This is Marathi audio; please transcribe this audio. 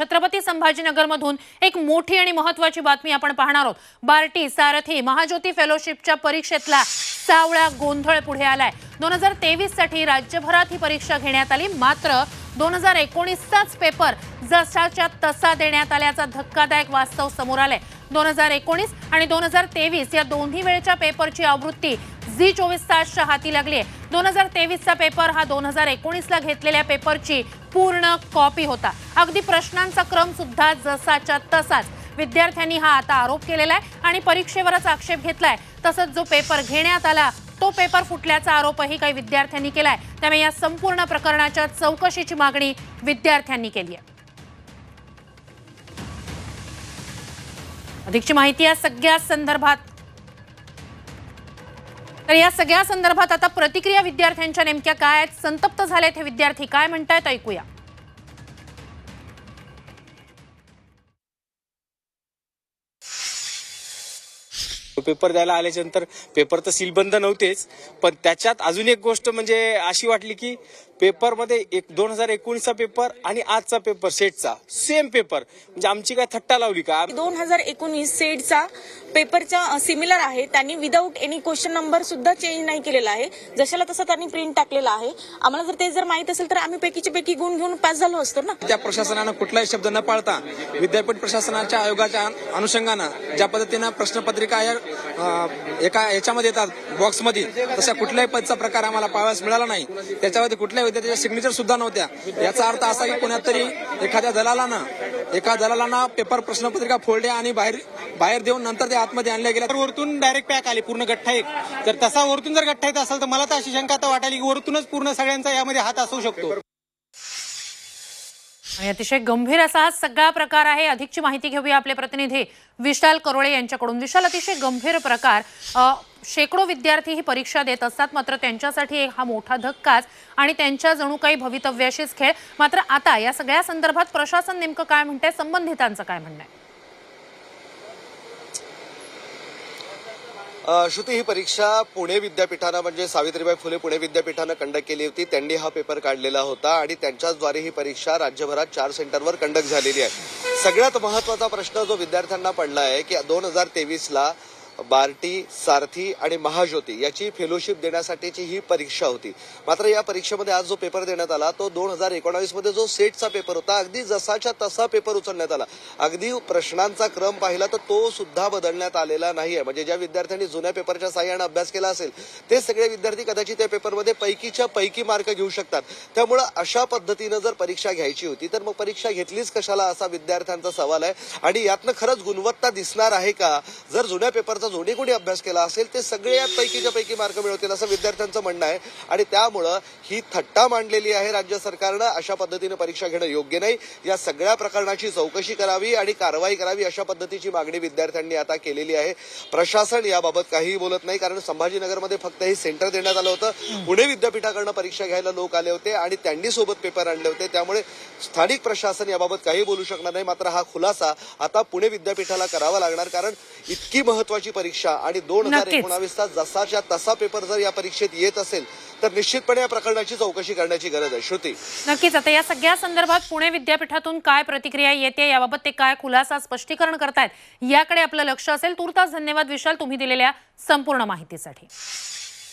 छत्रपती संभाजीनगरमधून एक मोठी आणि महत्वाची बातमी आपण पाहणार आहोत. बार्टी सारथी महाज्योती फेलोशिपच्या परीक्षेतला सावळा गोंधळ पुढे आलाय. दोन हजार तेवीससाठी राज्यभरात ही परीक्षा घेण्यात आली. मात्र दोन हजार एकोणीसचाच पेपर जसाच्या तसा देण्यात आल्याचा धक्कादायक वास्तव समोर आलाय. दोन हजार एकोणीस आणि दोन हजार तेवीस या दोन्ही वेळच्या पेपरची आवृत्ती झी चोवीस तासच्या हाती लागली आहे. दोन हजार तेवीसचा पेपर हा दोन हजार एकोणीसला घेतलेल्या पेपरची पूर्ण कॉपी होता. अगदी प्रश्नांचा क्रम सुद्धा जसाच्या तसाच. विद्यार्थ्यांनी हा आता आरोप केलेला आहे आणि परीक्षेवरच आक्षेप घेतलाय. तसंच जो पेपर घेण्यात आला तो पेपर फुटल्याचा आरोपही काही विद्यार्थ्यांनी केलाय. त्यामुळे या संपूर्ण प्रकरणाच्या चौकशीची मागणी विद्यार्थ्यांनी केली आहे. अधिकची माहिती या सगळ्या संदर्भात. तर या सगळ्या संदर्भात आता प्रतिक्रिया विद्यार्थ्यांच्या नेमक्या काय आहेत? संतप्त झालेत हे विद्यार्थी काय म्हणतायत? ऐकूया. पेपर द्यायला आल्याच्यानंतर पेपर तर सीलबंद नव्हतेच पण त्याच्यात अजून एक गोष्ट म्हणजे अशी वाटली की पेपरमध्ये एक दोन हजार एकोणीसचा पेपर आणि आजचा पेपर सेटचा सेम पेपर म्हणजे आमची काय थट्टा लावली का? दोन हजार एकोणीस सेटचा पेपरच्या सिमिलर आहे. त्यांनी विदाऊट एनी क्वेश्चन नंबर सुद्धा चेंज नाही केलेला आहे. जशाला तसं त्यांनी प्रिंट टाकलेला आहे. आम्हाला जर ते जर माहीत असेल तर आम्ही पैकीचे पैकी गुण घेऊन पास झालो असतो ना. त्या प्रशासनानं कुठलाही शब्द न पाळता विद्यापीठ प्रशासनाच्या आयोगाच्या अनुषंगानं ज्या पद्धतीनं प्रश्नपत्रिका या एका याच्यामध्ये येतात बॉक्समध्ये तशा कुठल्याही पदचा प्रकार आम्हाला पाहायला मिळाला नाही. त्याच्यामध्ये कुठल्याही विद्यार्थ्याच्या सिग्नेचर सुद्धा नव्हत्या. याचा अर्थ असा की कोणात तरी एखाद्या दलालानं एका दलालांना पेपर प्रश्नपत्रिका फोडल्या आणि बाहेर बाहेर देऊन नंतर ते आतमध्ये आणल्या गेल्या. तर वरतून डायरेक्ट पॅक आली पूर्ण गठ्ठा एक. तर तसा वरतून जर गठ्ठा येत असेल तर मला तर अशी शंका आता वाटायली की वरतूनच पूर्ण सगळ्यांचा यामध्ये हात असू शकतो. आणि अतिशय गंभीर असा हा सगळा प्रकार आहे. अधिकची माहिती घेऊया आपले प्रतिनिधी विशाल करोळे यांच्याकडून. विशाल अतिशय गंभीर प्रकार. अ, शेकडो विद्यार्थी ही परीक्षा देत असतात मात्र त्यांच्यासाठी एक हा मोठा धक्काच आणि त्यांच्या जणू काही भवितव्याशीच खेळ. मात्र आता या सगळ्या संदर्भात प्रशासन नेमकं काय म्हणतंय संबंधितांचं काय म्हणणं आहे श्रुती ही परीक्षा पुणे विद्यापीठानं म्हणजे सावित्रीबाई फुले पुणे विद्यापीठानं कंडक्ट केली होती. त्यांनी हा पेपर काढलेला होता आणि त्यांच्याचद्वारे ही परीक्षा राज्यभरात चार सेंटरवर कंडक्ट झालेली आहे. सगळ्यात महत्त्वाचा प्रश्न जो विद्यार्थ्यांना पडला आहे की दोन हजार तेवीसला बार्टी सारथी आणि महाज्योती याची फेलोशिप देण्यासाठीची ही परीक्षा होती. मात्र या परीक्षेमध्ये आज जो पेपर देण्यात आला तो दोन हजार एकोणावीसमध्ये जो सेटचा पेपर होता अगदी जसाच्या तसा पेपर उचलण्यात आला. अगदी प्रश्नांचा क्रम पाहिला तर तो सुद्धा बदलण्यात आलेला नाही आहे म्हणजे ज्या विद्यार्थ्यांनी जुन्या पेपरच्या साह्यानं अभ्यास केला असेल ते सगळे विद्यार्थी कदाचित त्या पेपरमध्ये पैकीच्या पैकी मार्क घेऊ शकतात. त्यामुळं अशा पद्धतीनं जर परीक्षा घ्यायची होती तर मग परीक्षा घेतलीच कशाला असा विद्यार्थ्यांचा सवाल आहे? आणि यातनं खरंच गुणवत्ता दिसणार आहे का? जर जुन्या पेपरचा जोडी कोणी अभ्यास केला असेल ते सगळे यात पैकीच्या पैकी मार्क मिळवतील असं विद्यार्थ्यांचं म्हणणं आहे. आणि त्यामुळं ही थट्टा मांडलेली आहे राज्य सरकारनं. अशा पद्धतीनं परीक्षा घेणं योग्य नाही. या सगळ्या प्रकरणाची चौकशी करावी आणि कारवाई करावी अशा पद्धतीची मागणी विद्यार्थ्यांनी आता केलेली आहे. प्रशासन याबाबत काहीही बोलत नाही कारण संभाजीनगरमध्ये फक्त हे सेंटर देण्यात आलं होतं. पुणे विद्यापीठाकडनं परीक्षा घ्यायला लोक आले होते आणि त्यांनी सोबत पेपर आणले होते. त्यामुळे स्थानिक प्रशासन याबाबत काही बोलू शकणार नाही. मात्र हा खुलासा आता पुणे विद्यापीठाला करावा लागणार कारण इतकी महत्वाची परीक्षा आणि दोन हजार. एकोणावीसचा जसाच्या तसा पेपर जर या परीक्षेत येत असेल तर निश्चितपणे या प्रकरणाची चौकशी करण्याची गरज आहे. श्रुती. नक्कीच. आता या सगळ्या संदर्भात पुणे विद्यापीठातून काय प्रतिक्रिया येते याबाबत ते काय खुलासा स्पष्टीकरण करतायत याकडे आपलं लक्ष असेल. तुर्तास धन्यवाद विशाल तुम्ही दिलेल्या संपूर्ण माहितीसाठी.